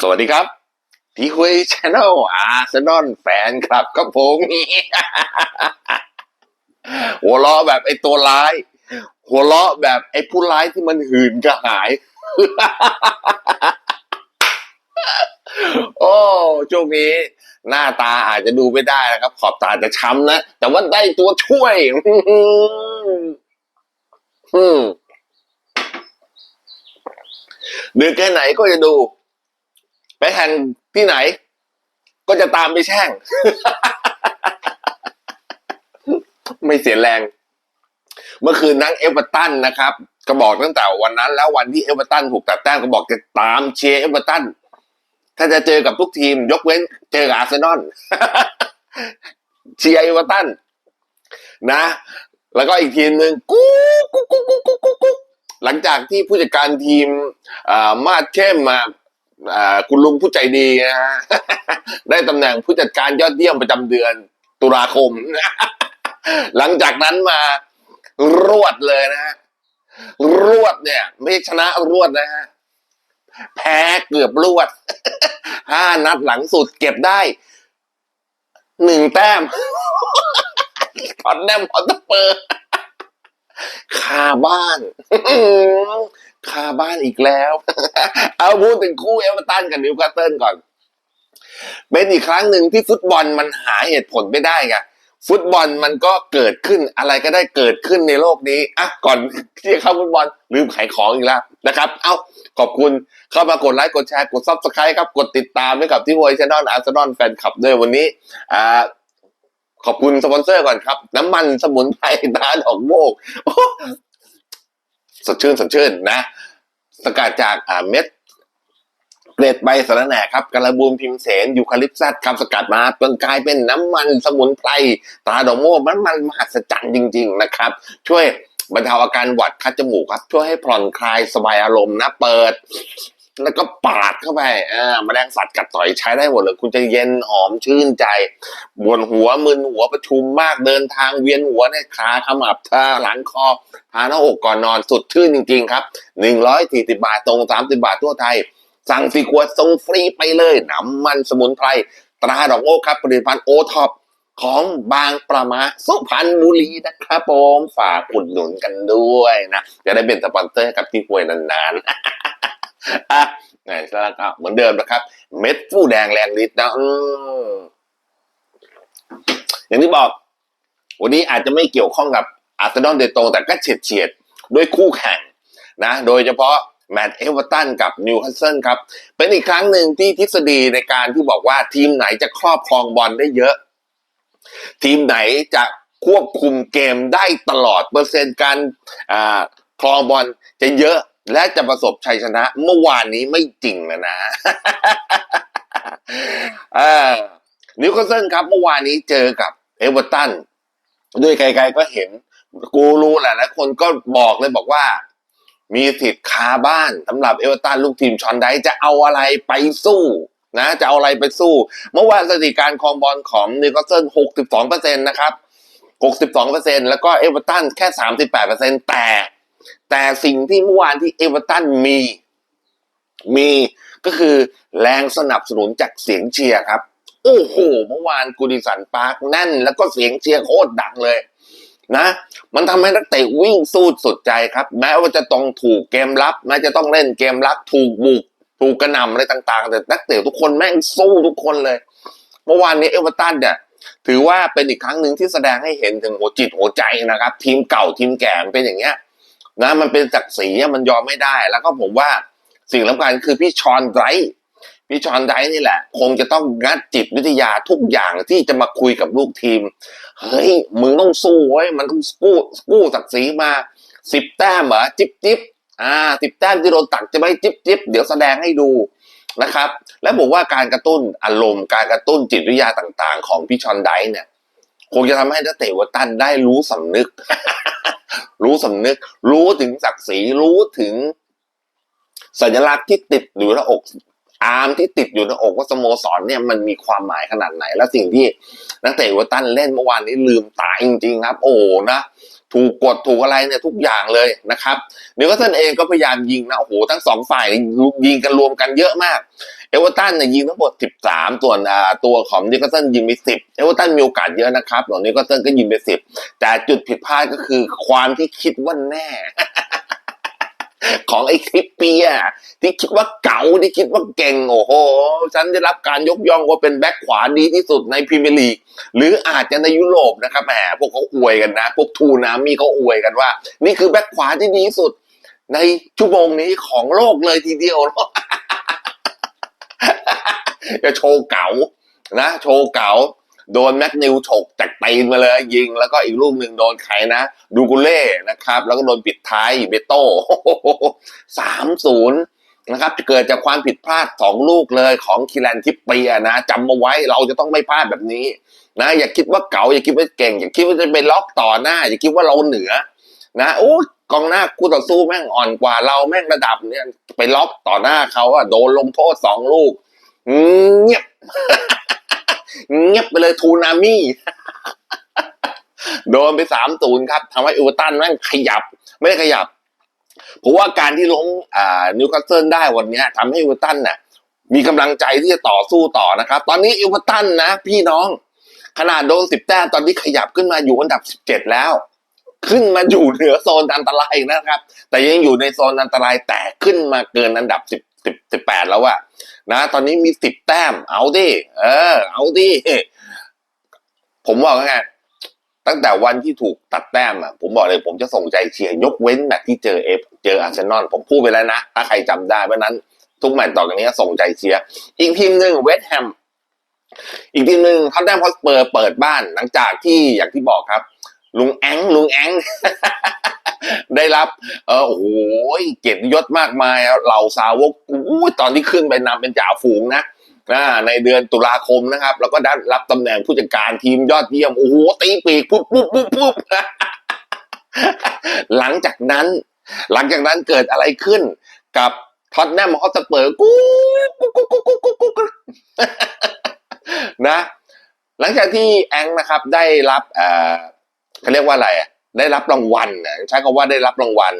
สวัสดีครับที่คุยชาแนลอาร์เซนอลแฟนคลับครับผมหัวเราะแบบไอ้ตัวร้าย หัวเราะแบบไอ้ผู้ร้ายที่มันหื่นกระหาย โอ้ช่วงนี้ หน้าตาอาจจะดูไม่ได้นะครับ ขอบตาจะช้ำนะ แต่ว่าได้ตัวช่วยอืมดึกแค่ไหนก็จะดู ไปแข่งที่ไหน ก็จะตามไปแช่ง ไม่เสียแรง เมื่อคืนนั้นเอเวอร์ตันนะครับ ก็บอกตั้งแต่วันนั้น แล้ววันที่เอเวอร์ตันถูกตัดแต้มก็บอกจะตามเชียร์เอเวอร์ตันถ้าจะเจอกับทุกทีม ยกเว้นเจอกับอาร์เซนอลเชียร์เอเวอร์ตันนะ แล้วก็อีกทีมหนึ่งกุ๊กกุ๊กกุ๊กกุ๊กกุ๊กกุ๊กหลังจากที่ผู้จัดการทีมมาดเข้มมา คุณลุงผู้ใจดีนะฮะได้ตำแหน่งผู้จัดการยอดเยี่ยมประจำเดือนตุลาคม หลังจากนั้นมารวดเลยนะฮะรวดเนี่ย ไม่ใช่ชนะรวดนะฮะแพ้เกือบรวดห้านัดหลังสุดเก็บได้หนึ่งแต้มทอนแนมพอตเปอร์คาบ้านคาบ้านอีกแล้ว พูดถึงคู่เอเวอร์ตันกับนิวคาสเซิลก่อน เป็นอีกครั้งหนึ่งที่ฟุตบอลมันหาเหตุผลไม่ได้ไงฟุตบอลมันก็เกิดขึ้นอะไรก็ได้เกิดขึ้นในโลกนี้อะก่อนที่จะเข้าฟุตบอลลืมขายของอีกแล้วนะครับ เอ้าขอบคุณเข้ามากดไลค์กดแชร์กดซับสไครต์ครับ กดติดตามให้กับที่วอยชแนลอาร์เซนอลแฟนคลับด้วยวันนี้อ่าขอบคุณสปอนเซอร์ก่อนครับ น้ำมันสมุนไพรตาดอกโมกสดชื่นสดชื่นนะ สกัดจากอ่าเม็ด เกล็ดใบสะระแหน่ครับกระบูมพิมเสนยูคาลิปซัสครับสกัดมาจนกลายเป็นน้ำมันสมุนไพรตาดอกโมกมันมันมหัศจรรย์จริง ๆนะครับ ช่วยบรรเทาอาการหวัดคัดจมูกครับ ช่วยให้ผ่อนคลายสบายอารมณ์นะเปิด แล้วก็ปาดเข้าไปอ่าแมลงสัตว์กัดต่อยใช้ได้หมดเลย คุณจะเย็นหอมชื่นใจบวนหัวมึนหัวประชุมมากเดินทางเวียนหัวเนี่ยขาขมับท่าหลังคอพาหน้าอกก่อนนอนสุดชื่นจริง ๆ ครับหนึ่งร้อยทีติบาทตรงสามสิบาททั่วไทย สั่งฟรีขวดส่งฟรีไปเลยน้ำมันสมุนไพรตราดอกโอ้ครับผลิตภัณฑ์โอท็อปของบางประมาสุพรรณบุรีนะครับผมฝากอุดหนุนกันด้วยนะ จะได้เป็นสปอนเซอร์กับที่ป่วยนานๆอะไงแล้วก็เหมือนเดิมนะครับ เม็ดฟูแดงแรงฤทธิ์นะอย่างที่บอก วันนี้อาจจะไม่เกี่ยวข้องกับอาร์เซนอลโดยตรงแต่ก็เฉียดเฉียดๆด้วยคู่แข่งนะ โดยเฉพาะ แมตช์เอเวอร์ตันกับนิวคาสเซิลครับ เป็นอีกครั้งหนึ่งที่ทฤษฎีในการที่บอกว่าทีมไหนจะครอบครองบอลได้เยอะ ทีมไหนจะควบคุมเกมได้ตลอดเปอร์เซ็นต์การครองบอลจะเยอะและจะประสบชัยชนะ เมื่อวานนี้ไม่จริงนะนะนิวคาสเซิลครับ เมื่อวานนี้เจอกับเอเวอร์ตันด้วยไกลๆก็เห็นกูรู้แหละและคนก็บอกเลยบอกว่า มีสิทธิ์คาบ้านสำหรับเอเวอร์ตันลูกทีมชอนไดจะเอาอะไรไปสู้นะจะเอาอะไรไปสู้ เมื่อวานสถิติการครองบอลของนิวคาสเซิล62เปอร์เซ็นต์นะครับ 62เปอร์เซ็นต์แล้วก็เอเวอร์ตันแค่ 38เปอร์เซ็นต์แต่ แต่สิ่งที่เมื่อวานที่เอเวอร์ตันมี มีก็คือแรงสนับสนุนจากเสียงเชียร์ครับ โอ้โห เมื่อวานกูดิสันปาร์คแน่น แล้วก็เสียงเชียร์โคตรดังเลย นะ มันทำให้นักเตะวิ่งสู้สุดใจครับ แม้ว่าจะต้องถูกเกมรับแม้จะต้องเล่นเกมรับถูกบุก ถูกกระหน่ำอะไรต่าง ๆ แต่นักเตะทุกคนแม่งสู้ทุกคนเลย เมื่อวานนี้เอเวอร์ตันเนี่ยถือว่าเป็นอีกครั้งหนึ่งที่แสดงให้เห็นถึงหัวจิตหัวใจนะครับ ทีมเก่าทีมแก่มันเป็นอย่างเงี้ยนะมันเป็นศักดิ์ศรีมันยอมไม่ได้ แล้วก็ผมว่าสิ่งสำคัญคือพี่ชอนไดรท์ พี่ชอนไดนี่แหละ คงจะต้องงัดจิตวิทยาทุกอย่างที่จะมาคุยกับลูกทีม เฮ้ย มึงต้องสู้เว้ย มันต้องกู้กู้ศักดิ์ศรีมาสิบแต้มเหรอจิบจิบอ่าสิบแต้มที่โดนตักจะไม่จิบจิบเดี๋ยวแสดงให้ดูนะครับ และผมว่าการกระตุ้นอารมณ์การกระตุ้นจิตวิทยาต่างๆ ของพี่ชอนไดเนี่ยคงจะทำให้นักเตะวัตตันได้รู้สำนึก รู้สำนึก รู้ถึงศักดิ์ศรีรู้ถึงสัญลักษณ์ที่ติดอยู่หน้าอก อาร์มที่ติดอยู่หน้าอกว่าสโมสรเนี่ยมันมีความหมายขนาดไหน และสิ่งที่นักเตะวัตตันเล่นเมื่อวานนี้ลืมตาจริงๆครับ โอ้โหนะถูกกดถูกอะไรเนี่ยทุกอย่างเลยนะครับนิวคาสเซิลเองก็พยายามยิงนะโอ้โหทั้งสองฝ่ายยิงกันรวมกันเยอะมาก เอเอเวอร์ตันเนี่ยยิงทั้งหมด 13 ส่วนตัวของนิวคาสเซิลยิงไป 10 เอเวอร์ตันมีโอกาสเยอะนะครับส่วนนิวคาสเซิลก็ยิงไป 10 แต่จุดผิดพลาดก็คือความที่คิดว่าแน่ ของไอ้คลิปเปียที่คิดว่าเก๋าที่คิดว่าเก่งโอ้โห ฉันได้รับการยกย่องว่าเป็นแบ็คขวาดีที่สุดในพรีเมียร์ลีกหรืออาจจะในยุโรปนะครับแหมพวกเขาอวยกันนะ พวกทูนามีเขาอวยกันว่า นี่คือแบ็คขวาที่ดีที่สุด ในชั่วโมงนี้ของโลกเลยทีเดียวจะโชว์เก๋านะ โชว์เก๋า โดนแม็กนิวฉกจากตีนมาเลยยิง แล้วก็อีกลูกหนึ่งโดนใครนะ ดูกุเล่นะครับ แล้วก็โดนปิดท้ายเบโต้สามศูนย์นะครับเกิดจากความผิดพลาดสองลูกเลยของคิแลนทิปเปียนะจำมาไว้เราจะต้องไม่พลาดแบบนี้นะอย่าคิดว่าเก๋าอย่าคิดว่าเก่ง อย่าคิดว่าจะไปล็อกต่อหน้า อย่าคิดว่าเราเหนือ นะโอ้กองหน้าคู่ต่อสู้แม่งอ่อนกว่าเราแม่งระดับเนี่ยไปล็อกต่อหน้าเขาอะโดนลงโทษสองลูกเงียบ เงียบไปเลยทูนามี่โดนไปสามศูนย์ครับทำให้อูเวอร์ตันแม่งขยับ ไม่ได้ขยับ เพราะว่าการที่ล้มนิวคาสเซิลได้วันนี้ทำให้อูเวอร์ตันน่ะ มีกำลังใจที่จะต่อสู้ต่อนะครับ ตอนนี้อูเวอร์ตันนะ พี่น้อง ขนาดโดนสิบแต้มตอนนี้ขยับขึ้นมาอยู่อันดับสิบเจ็ดแล้ว ขึ้นมาอยู่เหนือโซนอันตรายนะครับ แต่ยังอยู่ในโซนอันตรายแต่ขึ้นมาเกินอันดับสิบ สิบสิบแปดแล้วอะนะ ตอนนี้มีสิบแต้ม เอาดิเออ เอาดิผมบอกไงตั้งแต่วันที่ถูกตัดแต้มอะผมบอกเลยผมจะส่งใจเชียร์ยกเว้นแมตช์ที่เจอเอฟเจออาร์เซนอลผมพูดไปแล้วนะ ถ้าใครจำได้เพราะฉะนั้น ทุกแมตช์ต่อจากนี้ส่งใจเชียร์อีกทีมหนึ่งเวสต์แฮมอีกทีมหนึ่งท็อตแนมฮอสเปอร์เปิดบ้านหลังจากที่อย่างที่บอกครับ ลุงแองลุงแอง ได้รับ เออโอ้โหเกียรติยศมากมายเหล่าสาวกาตอนที่ขึ้นไปนำเป็นจ่าฝูงนะในเดือนตุลาคมนะครับ แล้วก็ได้รับตำแหน่งผู้จัดการทีมยอดเยี่ยมโอ้โหตีปีกปุ๊บปุ๊บปุ๊บปุ๊บหลังจากนั้น หลังจากนั้นเกิดอะไรขึ้นกับท็อตแนมฮอสเปอร์กูกูกูกูกูกูกูนะ หลังจากที่แองนะครับได้รับเขาเรียกว่าอะไรอะ ได้รับรางวัลนะใช้คำว่าได้รับรางวัล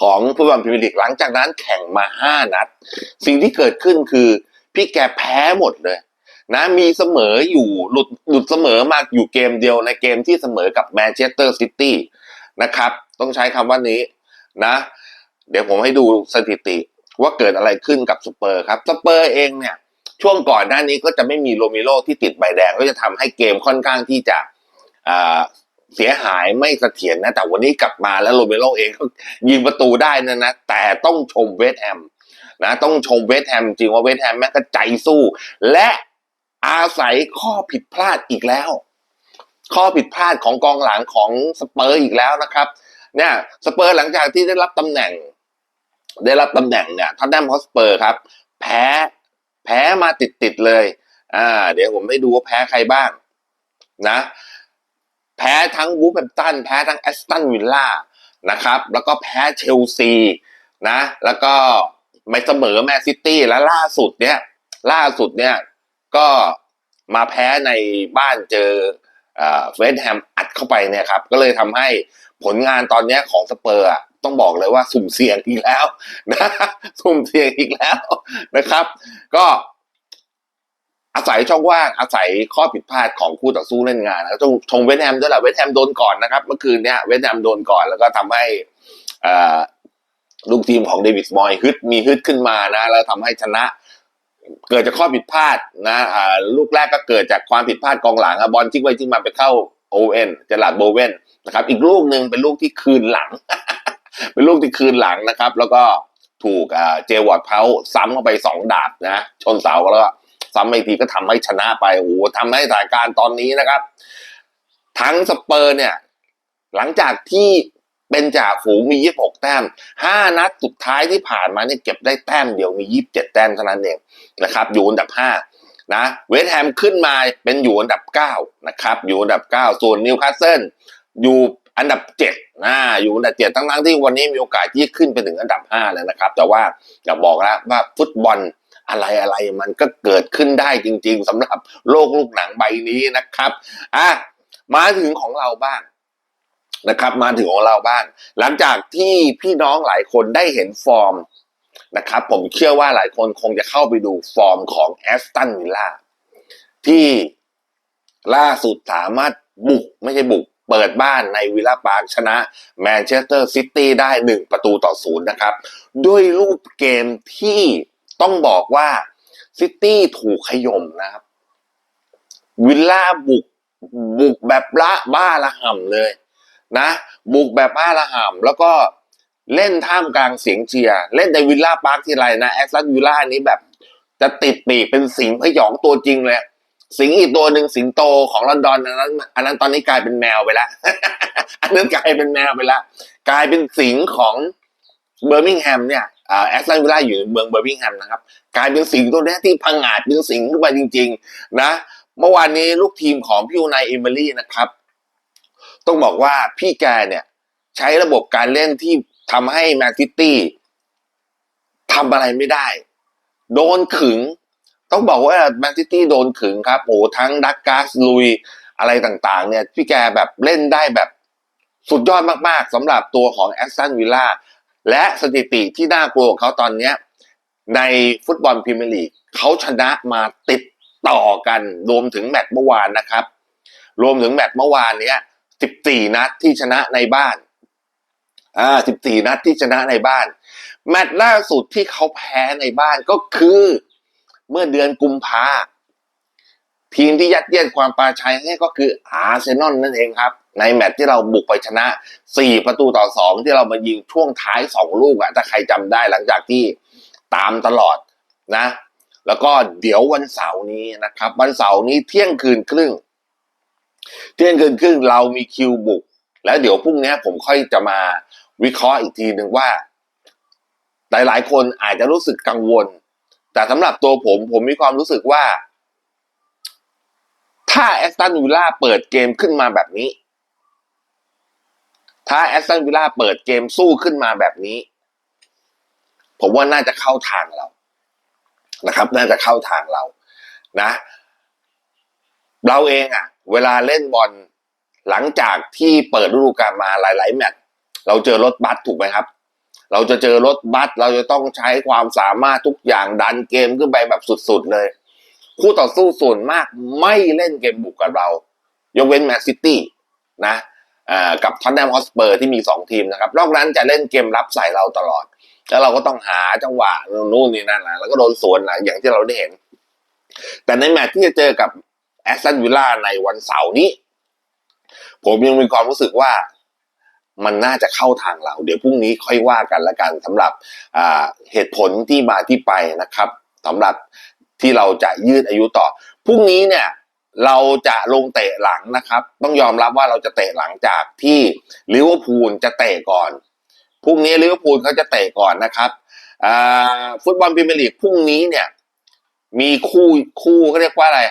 ของฟุตบอลพรีเมียร์ลีกหลังจากนั้นแข่งมาห้านัด สิ่งที่เกิดขึ้นคือ พี่แกแพ้หมดเลยนะมีเสมออยู่หลุดหลุดเสมอมาอยู่เกมเดียวในเกมที่เสมอกับแมนเชสเตอร์ซิตี้นะครับ ต้องใช้คำว่านี้นะ เดี๋ยวผมให้ดูสถิติว่าเกิดอะไรขึ้นกับสเปอร์ครับสเปอร์เองเนี่ย ช่วงก่อนหน้านี้ก็จะไม่มีโรมิโลที่ติดใบแดงก็จะทำให้เกมค่อนข้างที่จะ เสียหายไม่เสถียรนะ แต่วันนี้กลับมาแล้วโรมิโลเองก็ยิงประตูได้นะนะ แต่ต้องชมเวสแฮมนะต้องชมเวสแฮมจริงว่าเวสแฮมแม่งก็ใจสู้ และอาศัยข้อผิดพลาดอีกแล้ว ข้อผิดพลาดของกองหลังของสเปอร์อีกแล้วนะครับ เนี่ยสเปอร์หลังจากที่ได้รับตำแหน่ง ได้รับตำแหน่งเนี่ยท็อตแนมฮอสเปอร์ครับ แพ้แพ้มาติดติดๆเลย อ่า เดี๋ยวผมให้ดูว่าแพ้ใครบ้าง นะ แพ้ทั้งวูฟแฮมป์ตันแพ้ทั้งแอสตันวิลล่านะครับ แล้วก็แพ้เชลซีนะ แล้วก็ไม่เสมอแมนซิตี้และล่าสุดเนี่ย ล่าสุดเนี่ยก็มาแพ้ในบ้านเจอเวสต์แฮมอัดเข้าไปเนี่ยครับ ก็เลยทำให้ผลงานตอนนี้ของสเปอร์ต้องบอกเลยว่าสุ่มเสี่ยงอีกแล้วนะ สุ่มเสี่ยงอีกแล้วนะครับ ก็ อาศัยช่องว่างอาศัยข้อผิดพลาดของคู่ต่อสู้เล่นงานนะต้องชงเวสแฮมด้วยแหละเวสแฮมโดนก่อนนะครับเมื่อคืนเนี้ยเวสแฮมโดนก่อนแล้วก็ทำให้อ่าลูกทีมของเดวิดมอยฮึดมีฮึดขึ้นมานะแล้วทำให้ชนะ เกิดจากข้อผิดพลาดนะอ่าลูกแรกก็เกิดจากความผิดพลาดกองหลังบอลทิ้งไปทิ้งมาไปเข้าโอเว่นเจลาดโบเว่นนะครับ อีกลูกหนึ่งเป็นลูกที่คืนหลัง เป็นลูกที่คืนหลังนะครับ แล้วก็ถูกอ่าเจวอร์ดเพาซ้ำเข้าไปสองดาบนะชนเสาแล้วก็ ซ้ำไปอีกทีก็ทำให้ชนะไปโอ้โหทำให้สถานการณ์ตอนนี้นะครับ ทั้งสเปอร์เนี่ย หลังจากที่เป็นจ่าฝูงมี 26 แต้ม 5 นัดสุดท้ายที่ผ่านมาเนี่ยเก็บได้แต้มเดียวมี 27 แต้มเท่านั้นเองนะครับ อยู่อันดับ 5 นะ เวสต์แฮมขึ้นมาเป็นอยู่อันดับ 9 นะครับ อยู่อันดับ 9 ส่วนนิวคาสเซิลอยู่อันดับ 7 นะ อยู่อันดับ 7 ทั้งๆที่วันนี้มีโอกาสที่ขึ้นไปถึงอันดับ 5 แล้วนะครับ แต่ว่าอย่าบอกแล้วว่าฟุตบอล อะไรอะไรมันก็เกิดขึ้นได้จริง ๆสำหรับโลกลูกหนังใบนี้นะครับอะมาถึงของเราบ้างนะครับ มาถึงของเราบ้าง หลังจากที่พี่น้องหลายคนได้เห็นฟอร์มนะครับผมเชื่อว่าหลายคนคงจะเข้าไปดูฟอร์มของแอสตันวิลล่าที่ล่าสุดสามารถบุกไม่ใช่บุกเปิดบ้านในวิลล่าปาร์คชนะแมนเชสเตอร์ซิตี้ได้หนึ่งประตูต่อศูนย์นะครับ ด้วยรูปเกมที่ ต้องบอกว่าซิตี้ถูกขย่มนะครับ วิลล่าบุกบุกแบบละบ้าละห่ำเลย นะ บุกแบบบ้าละห่ำแล้วก็เล่นท่ามกลางเสียงเชียร์เล่นในวิลล่าปาร์คที่ไรนะแอสตันวิลล่านี้แบบ จะติดปีกเป็นสิงห์พยองตัวจริงเลยสิงห์อีกตัวหนึ่งสิงโตของลอนดอนอันนั้น อันนั้นตอนนี้กลายเป็นแมวไปแล้วอันนั้นกลายเป็นแมวไปแล้วกลายเป็นสิงห์ของเบอร์มิงแฮมเนี่ย แอสตันวิลล่าอยู่เมืองเบอร์มิงแฮมนะครับกลายเป็นสิงตัวเนี้ยที่พังอาจเป็นสิงห์ขึ้นมาจริง ๆ นะ เมื่อวานนี้ลูกทีมของพี่นายเอมิลี่นะครับ ต้องบอกว่าพี่แกเนี่ยใช้ระบบการเล่นที่ทำให้แมนซิตี้ทำอะไรไม่ได้ โดนขึง ต้องบอกว่าแมนซิตี้โดนขึงครับโอ้ทั้งดักกาสลุยอะไรต่างๆ เนี่ย พี่แกแบบเล่นได้แบบสุดยอดมากๆสำหรับตัวของแอสตันวิลล่า และสถิติที่น่ากลัวของเขาตอนเนี้ยในฟุตบอลพรีเมียร์ลีกเขาชนะมาติดต่อกัน รวมถึงแมตช์เมื่อวานนะครับ รวมถึงแมตช์เมื่อวานเนี้ย14 นัดที่ชนะในบ้าน อ่า 14 นัดที่ชนะในบ้าน แมตช์ล่าสุดที่เขาแพ้ในบ้านก็คือ เมื่อเดือนกุมภา ทีมที่ยัดเยียดความปราชัยให้ก็คืออาร์เซนอลนั่นเองครับ ในแมตช์ที่เราบุกไปชนะ 4 ประตูต่อ 2 ที่เรามายิงช่วงท้าย 2 ลูกอะถ้าใครจำได้หลังจากที่ตามตลอดนะ แล้วก็เดี๋ยววันเสาร์นี้นะครับ วันเสาร์นี้เที่ยงคืนครึ่ง เที่ยงคืนครึ่งเรามีคิวบุก แล้วเดี๋ยวพรุ่งนี้ผมค่อยจะมาวิเคราะห์อีกทีหนึ่งว่า หลายๆ คนอาจจะรู้สึกกังวล แต่สำหรับตัวผมผมมีความรู้สึกว่า ถ้าแอสตันวิลล่าเปิดเกมขึ้นมาแบบนี้ ถ้าแอสตันวิลล่าเปิดเกมสู้ขึ้นมาแบบนี้ ผมว่าน่าจะเข้าทางเรา นะครับ น่าจะเข้าทางเรา นะ เราเองอะเวลาเล่นบอลหลังจากที่เปิดฤดูกาลมาหลาย ๆ แมตช์เราเจอรถบัสถูกไหมครับ เราจะเจอรถบัสเราจะต้องใช้ความสามารถทุกอย่างดันเกมขึ้นไปแบบสุด ๆ เลย คู่ต่อสู้ส่วนมากไม่เล่นเกมบุกกับเรา ยกเว้นแมนซิตี้นะกับท็อตแนมฮอสเปอร์ที่มีสองทีมนะครับนอกนั้นจะเล่นเกมรับใส่เราตลอด แล้วเราก็ต้องหาจังหวะนู่นนี่นั่นนะแล้วก็โดนสวนนะอย่างที่เราได้เห็น แต่ในแมตช์ที่จะเจอกับแอสตันวิลล่าในวันเสาร์นี้ ผมยังมีความรู้สึกว่ามันน่าจะเข้าทางเรา เดี๋ยวพรุ่งนี้ค่อยว่ากันละกันสำหรับเหตุผลที่มาที่ไปนะครับสำหรับ ที่เราจะยืดอายุต่อพรุ่งนี้เนี่ยเราจะลงเตะหลังนะครับ ต้องยอมรับว่าเราจะเตะหลังจากที่ลิเวอร์พูลจะเตะก่อนพรุ่งนี้ลิเวอร์พูลเขาจะเตะก่อนนะครับฟุตบอลพรีเมียร์ลีกพรุ่งนี้เนี่ย มีคู่คู่เขาเรียกว่าอะไร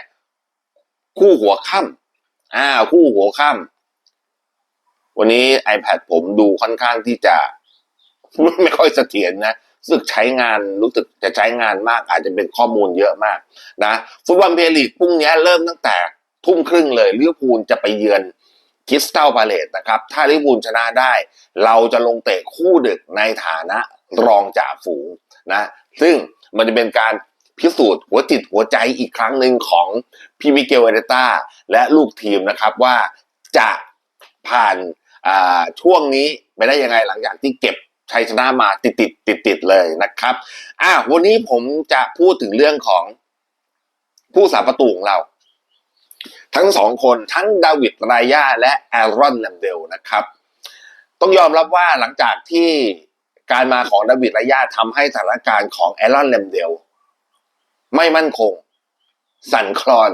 คู่หัวค่ำอ่า คู่หัวค่ำวันนี้ iPad ผมดูค่อนข้างที่จะ ไม่ค่อยเสถียรนะ รู้สึกใช้งานรู้สึกจะใช้งานมาก อาจจะเป็นข้อมูลเยอะมากนะฟุตบอลเพลลีกพรุ่งนี้เริ่มตั้งแต่ทุ่มครึ่งเลยลิเวอร์พูลจะไปเยือนคริสตัลพาเลตนะครับ ถ้าลิเวอร์พูลชนะได้ เราจะลงเตะคู่ดึกในฐานะรองจ่าฝูงนะซึ่งมันจะเป็นการพิสูจน์หัวจิตหัวใจอีกครั้งหนึ่งของพี่มิเกลเอเดต้าและลูกทีมนะครับว่าจะผ่านอ่าช่วงนี้ไปได้ยังไงหลังจากที่เก็บ ชัยชนะมาติดติดติดติดเลยนะครับ อะวันนี้ผมจะพูดถึงเรื่องของผู้สาประตูของเรา ทั้งสองคนทั้งดาวิดรายาและแอรอนแลมเดลนะครับ ต้องยอมรับว่าหลังจากที่การมาของดาวิดรายาทำให้สถานการณ์ของแอรอนแลมเดลไม่มั่นคง สั่นคลอน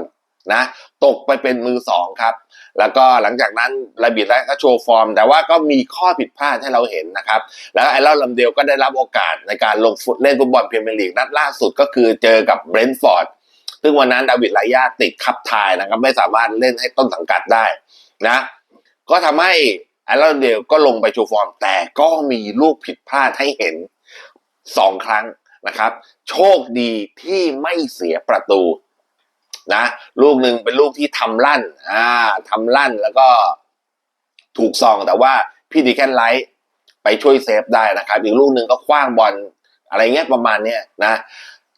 นะตกไปเป็นมือสองครับ แล้วก็หลังจากนั้นระบิดและก็โชว์ฟอร์ม แต่ว่าก็มีข้อผิดพลาดให้เราเห็นนะครับ แล้วไอรอนลัมเดลก็ได้รับโอกาสในการลงฟุตเล่นฟุตบอลพรีเมียร์ลีกนัดล่าสุดก็คือเจอกับเบรนท์ฟอร์ดซึ่งวันนั้นดาวิดลายาติดคับทายนะครับ ไม่สามารถเล่นให้ต้นสังกัดได้นะ ก็ทำให้ไอรอนเดลก็ลงไปโชว์ฟอร์ม แต่ก็มีลูกผิดพลาดให้เห็นสองครั้งนะครับ โชคดีที่ไม่เสียประตู นะลูกหนึ่งเป็นลูกที่ทำลั่นอ่าทำลั่นแล้วก็ถูกซองแต่ว่าพี่ดีแคนไลท์ไปช่วยเซฟได้นะครับอีกลูกหนึ่งก็คว้างบอลอะไรเงี้ยประมาณเนี้ยนะ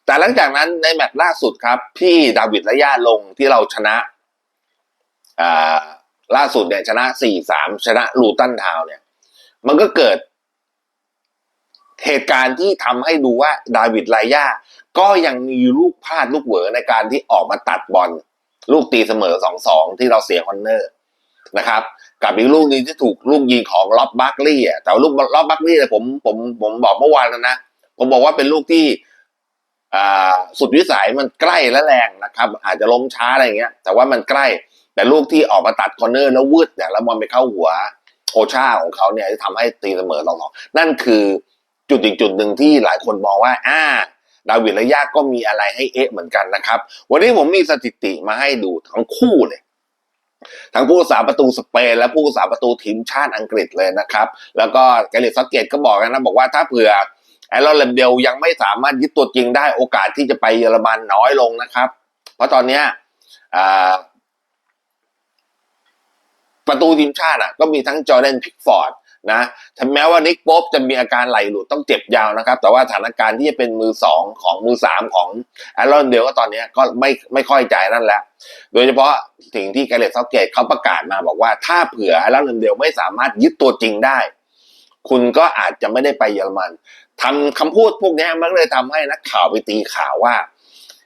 แต่หลังจากนั้นในแมตช์ล่าสุดครับ พี่ดาวิดและย่าลงที่เราชนะอ่าล่าสุดเนี่ยชนะ 4-3 ชนะลูตันทาวเนี่ย มันก็เกิด เหตุการณ์ที่ทำให้ดูว่าดาวิดไลย่าก็ยังมีลูกพลาดลูกเหวอในการที่ออกมาตัดบอล ลูกตีเสมอ2-2ที่เราเสียคอนเนอร์นะครับกับอีกลูกนึงที่ถูกลูกยิงของล็อบบัคลี่อะแต่ลูกล็อบบัคลี่เนี่ยผมผมผมบอกเมื่อวานแล้วนะ ผมบอกว่าเป็นลูกที่อ่าสุดวิสัยมันใกล้และแรงนะครับ อาจจะล้มช้าอะไรเงี้ย แต่ว่ามันใกล้ แต่ลูกที่ออกมาตัดคอร์เนอร์แล้ววืดเนี่ยแล้วบอลไปเข้าหัวโอชาของเขาเนี่ยที่ทำให้ตีเสมอสองๆนั่นคือ จุดอีกจุดหนึ่งที่หลายคนมองว่าอ่าดาวิดและยาก็มีอะไรให้เอ๊ะเหมือนกันนะครับ วันนี้ผมมีสถิติมาให้ดูทั้งคู่เลยทั้งผู้รักษาประตูสเปนและผู้รักษาประตูทีมชาติอังกฤษเลยนะครับ แล้วก็แกเรตซักเกตก็บอกกันนะบอกว่าถ้าเผื่อแอรอนเลมเดลยังไม่สามารถยึดตัวจริงได้โอกาสที่จะไปเยอรมันน้อยลงนะครับ เพราะตอนเนี้ยประตูทีมชาติอะก็มีทั้งจอร์แดนพิกฟอร์ด นะถึงแม้ว่านิกโป๊ปจะมีอาการไหลหลุดต้องเจ็บยาวนะครับ แต่ว่าสถานการณ์ที่จะเป็นมือสองของมือสามของแอรอนเดลก็ตอนนี้ก็ไม่ไม่ค่อยใจนั่นแหละ โดยเฉพาะสิ่งที่แกเรตเซาเกตเขาประกาศมาบอกว่าถ้าเผื่อแอรอนเดลไม่สามารถยึดตัวจริงได้ คุณก็อาจจะไม่ได้ไปเยอรมันทำคำพูดพวกนี้มันก็เลยทำให้นักข่าวไปตีข่าวว่า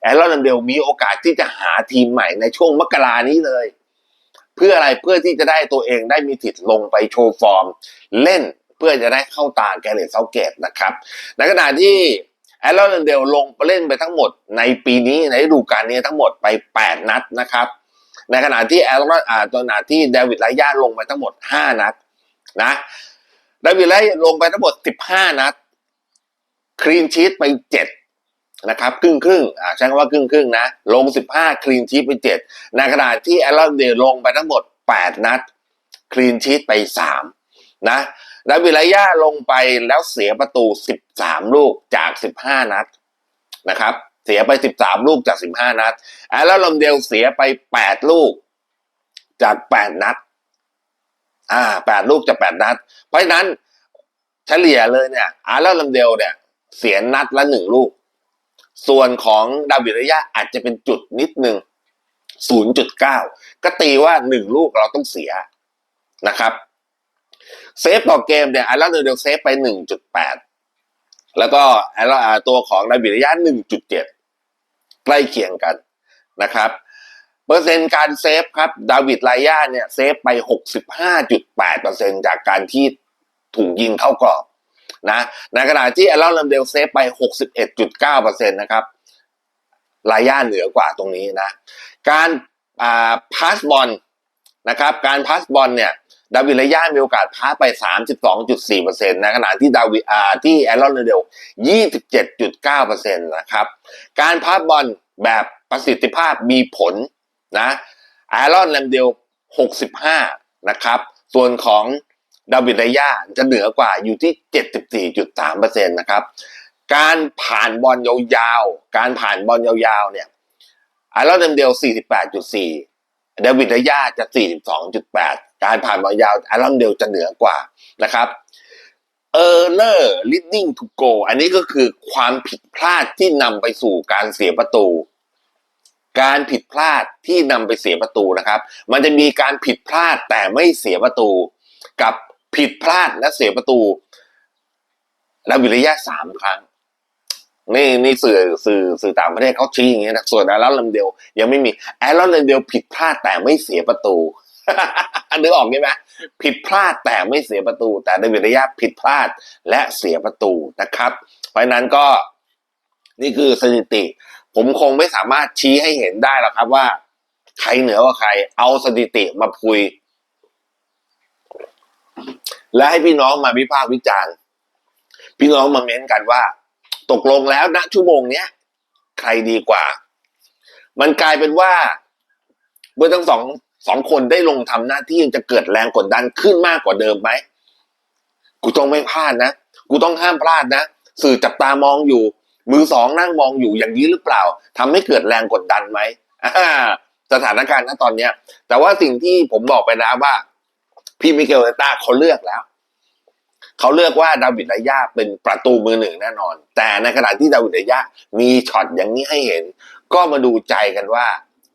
แอรอนเดลมีโอกาสที่จะหาทีมใหม่ในช่วงมกรานี้เลย เพื่ออะไรเพื่อที่จะได้ตัวเองได้มีสิทธิ์ลงไปโชว์ฟอร์ม เล่นเพื่อจะได้เข้าตาแกเรตเซาเกตนะครับในขณะที่แอรอนเดลลงไปเล่นไปทั้งหมดในปีนี้ในฤดูกาลนี้ทั้งหมดไป 8 นัดนะครับในขณะที่แอรอนอ่าตัวขณะที่เดวิดไลย่าลงไปทั้งหมด 5 นัดนะเดวิดไลลงไปทั้งหมด 15 นัดคลีนชีตไป 7 นะครับครึ่งครึ่งอ่าใช้คำว่าครึ่งครึ่งนะ ลง 15 คลีนชีตไป 7 ในขณะที่แอรอนเดลลงไปทั้งหมด 8 นัด คลีนชีตไป 3 นะดาวิดไลย่าลงไปแล้วเสียประตู 13 ลูกจาก 15 นัดนะครับเสียไป 13 ลูกจาก 15 นัดแอรอนลมเดลเสียไป 8 ลูกจาก 8 นัด อ่า 8 ลูกจาก 8 นัด เพราะฉะนั้นเฉลี่ยเลยเนี่ยอาร์ลลมเดลเนี่ย เสียนัดละ 1 ลูก ส่วนของดาวิดไลย่าอาจจะเป็นจุดนิดนึง0.9 ก็ตีว่า 1 ลูกเราต้องเสียนะครับ เซฟต่อเกมเนี่ยไอรอนเดลเซฟไป 1.8 แล้วก็ไอรอนตัวของดาวิดระยะ 1.7 ใกล้เคียงกันนะครับ เปอร์เซ็นต์การเซฟครับดาวิดไลย่าเนี่ยเซฟไป 65.8%จากการที่ถูกยิงเข้ากรอบ นะในขณะที่ไอรอนเดลเซฟไป 61.9%นะครับไลย่าเหนือกว่าตรงนี้นะ การาพาสบอลนะครับ การพาสบอลเนี่ยดาวิดระยะมีโอกาสพาสไป 32.4%นะขณะที่ดาวิดอ่าที่แอรอนเดล27.9%นะครับการพาสบอลแบบประสิทธิภาพมีผลนะแอรอนแลมเดล65 นะครับ ส่วนของ ดาวิดระยะจะเหนือกว่าอยู่ที่ 74.3%นะครับ การผ่านบอลยาวๆ การผ่านบอลยาวๆ เนี่ยไอรอนแลมเดล 48.4 เดวิดระยาจะ 42.8 การผ่านบอลยาวไอรอนเดลจะเหนือกว่านะครับเออร์เลอร์ลิดดิ้งทูโกอันนี้ก็คือความผิดพลาดที่นำไปสู่การเสียประตู การผิดพลาดที่นำไปเสียประตูนะครับ มันจะมีการผิดพลาดแต่ไม่เสียประตู กับ ผิดพลาดและเสียประตูดาวิระยะสามครั้ง นี่นี่สื่อสื่อสื่อต่างประเทศเขาชี้อย่างเงี้ยนะส่วนแอรอนเลมเดลยังไม่มีแอรอนเลมเดลผิดพลาดแต่ไม่เสียประตูนึกออกไหมผิดพลาดแต่ไม่เสียประตู แต่เดวิดระยะผิดพลาดและเสียประตูนะครับ เพราะฉะนั้นก็นี่คือสถิติ ผมคงไม่สามารถชี้ให้เห็นได้หรอกครับว่า ใครเหนือกว่าใคร เอาสถิติมาคุย และให้พี่น้องมาวิพากษ์วิจารณ์ พี่น้องมาเม้นกันว่า ตกลงแล้วณชั่วโมงเนี้ยใครดีกว่า มันกลายเป็นว่าเมื่อทั้งสองสองคนได้ลงทำหน้าที่จะเกิดแรงกดดันขึ้นมากกว่าเดิมไหมกูต้องไม่พลาดนะกูต้องห้ามพลาดนะสื่อจับตามองอยู่ มือสองนั่งมองอยู่อย่างนี้หรือเปล่าทำให้เกิดแรงกดดันไหมสถานการณ์ณตอนเนี้ย แต่ว่าสิ่งที่ผมบอกไปแล้วว่า พี่มิเกลเอต้าเขาเลือกแล้ว เขาเลือกว่าดาวิดรายาเป็นประตูมือหนึ่งแน่นอน แต่ในขณะที่ดาวิดรายามีช็อตอย่างนี้ให้เห็น ก็มาดูใจกันว่า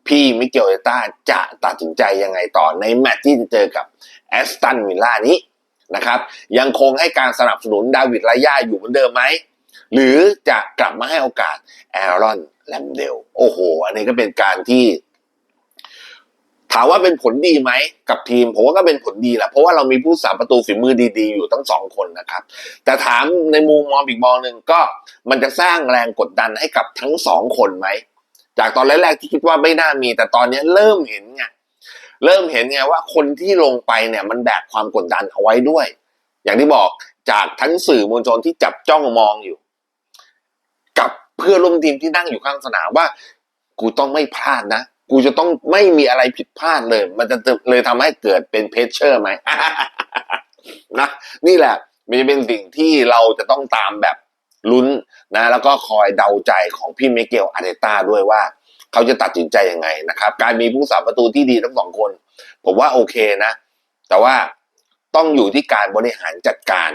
พี่มิเกลเอต้าจะตัดสินใจยังไงต่อในแมตช์ที่จะเจอกับแอสตันวิลล่านี้นะครับ ยังคงให้การสนับสนุนดาวิดรายาอยู่เหมือนเดิมไหมหรือจะกลับมาให้โอกาสแอรอนแลมเดลโอ้โห อันนี้ก็เป็นการที่ ถามว่าเป็นผลดีไหมกับทีมผมว่าก็เป็นผลดีแหละเพราะว่าเรามีผู้สาประตูฝีมือดีๆ อยู่ทั้งสองคนนะครับ แต่ถามในมุมมองอีกมองหนึ่งก็มันจะสร้างแรงกดดันให้กับทั้งสองคนไหมจากตอนแรกๆที่คิดว่าไม่น่ามี แต่ตอนนี้เริ่มเห็นไงเริ่มเห็นไงว่าคนที่ลงไปเนี่ยมันแบกความกดดันเอาไว้ด้วย อย่างที่บอกจากทั้งสื่อมวลชนที่จับจ้องมองอยู่ กับเพื่อร่วมทีมที่นั่งอยู่ข้างสนามว่า กูต้องไม่พลาดนะ กูจะต้องไม่มีอะไรผิดพลาดเลย มันจะเลยทำให้เกิดเป็นเพชเชอร์ไหมนะนี่แหละมันจะเป็นสิ่งที่เราจะต้องตามแบบลุ้นนะ แล้วก็คอยเดาใจของพี่เมเกลอาร์เตต้าด้วยว่า เขาจะตัดสินใจยังไงนะครับ การมีผู้สาประตูที่ดีทั้งสองคน ผมว่าโอเคนะ แต่ว่าต้องอยู่ที่การบริหารจัดการ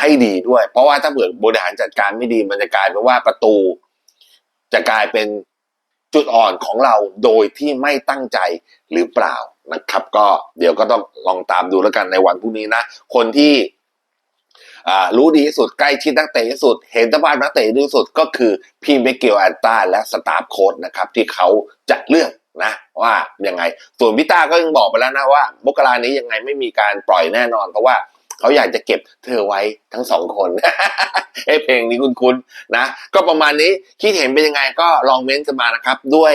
ให้ดีด้วย เพราะว่าถ้าเผื่อบริหารจัดการไม่ดีมันจะกลายเป็นว่าประตู จะกลายเป็น จุดอ่อนของเราโดยที่ไม่ตั้งใจหรือเปล่านะครับ ก็เดี๋ยวก็ต้องลองตามดูแล้วกันในวันพรุ่งนี้นะ คนที่รู้ดีที่สุดใกล้ชิดนักเตะที่สุด เห็นสภาพนักเตะดีที่สุดก็คือพี่เมเกลอันต้าและสตาฟโค้ดนะครับที่เขาจะเลือกนะว่ายังไง ส่วนพิต้าก็ยังบอกไปแล้วนะว่า มกรานี้ยังไงไม่มีการปล่อยแน่นอนเพราะว่า เขาอยากจะเก็บเธอไว้ทั้งสองคนเอ้เพลงนี้คุ้นๆนะ ก็ประมาณนี้คิดเห็นเป็นยังไงก็ลองเม้นต์กันมานะครับ ด้วย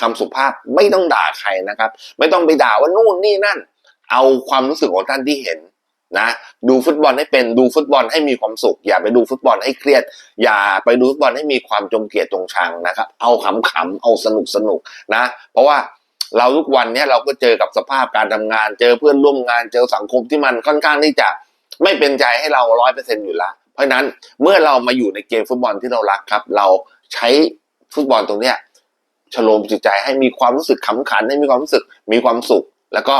คำสุภาพไม่ต้องด่าใครนะครับ ไม่ต้องไปด่าว่านู่นนี่นั่น เอาความรู้สึกของท่านที่เห็นนะดูฟุตบอลให้เป็นดูฟุตบอลให้มีความสุข อย่าไปดูฟุตบอลให้เครียด อย่าไปดูฟุตบอลให้มีความจงเกลียดจงชังนะครับ เอาขำๆเอาสนุกสนุกๆนะ เพราะว่า เราทุกวันเนี้ยเราก็เจอกับสภาพการทำงาน เจอเพื่อนร่วมงานเจอสังคมที่มันค่อนข้างที่จะไม่เป็นใจให้เราร้อยเปอร์เซ็นต์อยู่ละเพราะนั้นเมื่อเรามาอยู่ในเกมฟุตบอลที่เรารักครับ เราใช้ฟุตบอลตรงเนี้ยชโลมจิตใจให้มีความรู้สึกขำขันให้มีความรู้สึกมีความสุข แล้วก็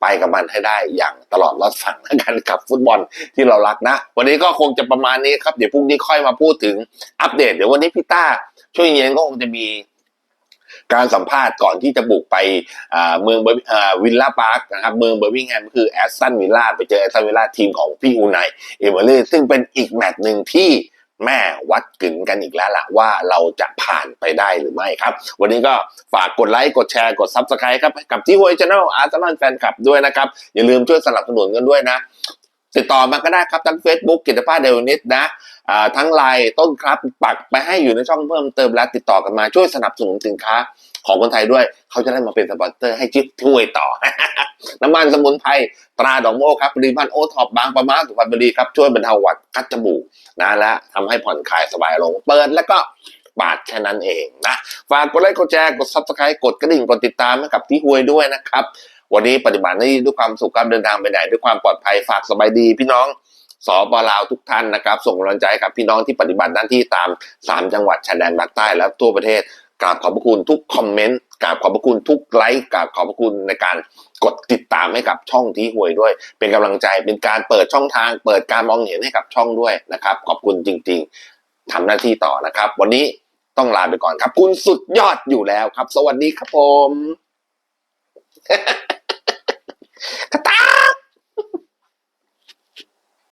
ไปกับมันให้ได้อย่างตลอดรอดฝั่งแล้วกันกับฟุตบอลที่เรารักนะ วันนี้ก็คงจะประมาณนี้ครับ เดี๋ยวพรุ่งนี้ค่อยมาพูดถึงอัปเดต เดี๋ยววันนี้พี่ต้าช่วงเย็นก็คงจะมี การสัมภาษณ์ก่อนที่จะบุกไปเมืองเบอร์วิลล่าพาร์คนะครับเมืองเบอร์มิงแฮมคือแอสตันวิลล่าไปเจอแอสตันวิลล่าทีมของพี่อูไนเอเมอร์ซึ่งเป็นอีกแมตช์หนึ่งที่แม่วัดกึ่งกันอีกแล้วล่ะว่าเราจะผ่านไปได้หรือไม่ครับ วันนี้ก็ฝากกดไลค์ กดแชร์ กดซับสไครต์ครับ กับที่ w วยช n น l อาร์เซนอลแฟนคลับด้วยนะครับ อย่าลืมช่วยสนับสนุนกันด้วยนะ ติดต่อมาก็ได้ครับทั้ง Facebook กิตภาพเดลนิดนะ ทั้งไลน์ต้นครับปักไปให้อยู่ในช่องเพิ่มเติมและติดต่อกันมาช่วยสนับสนุนสินค้าของคนไทยด้วยเขาจะได้มาเป็นสปอนเซอร์ให้จิ๊บช่วยต่อ น้ำมันสมุนไพรตราดอกโมกครับผลิตภัณฑ์โอท็อปบางประมาสุพรรณบุรีครับ ช่วยบรรเทาหวัดคัดจมูกนะและทำให้ผ่อนคลายสบายลง เปิดแล้วก็บาดแค่นั้นเองนะ ฝากกดไลค์กดแชร์กดซับสไครต์กดกระดิ่งกดติดตามให้กับที่หวยด้วยนะครับ วันนี้ปฏิบัติหน้าที่ด้วยความสุขครับเดินทางไปไหนด้วยความปลอดภัยฝากสบายดีพี่น้อง สปลาวทุกท่านนะครับ ส่งกำลังใจให้กับพี่น้องที่ปฏิบัติหน้าที่ตาม 3 จังหวัดชายแดนภาคใต้และทั่วประเทศกราบขอบพระคุณทุกคอมเมนต์กราบขอบพระคุณทุกไลค์กราบขอบพระคุณในการกดติดตามให้กับช่องที่หวยด้วย เป็นกำลังใจเป็นการเปิดช่องทาง เปิดการมองเห็นให้กับช่องด้วยนะครับ ขอบคุณจริง ๆทำหน้าที่ต่อนะครับ วันนี้ต้องลาไปก่อนครับ คุณสุดยอดอยู่แล้วครับ สวัสดีครับผมกระตา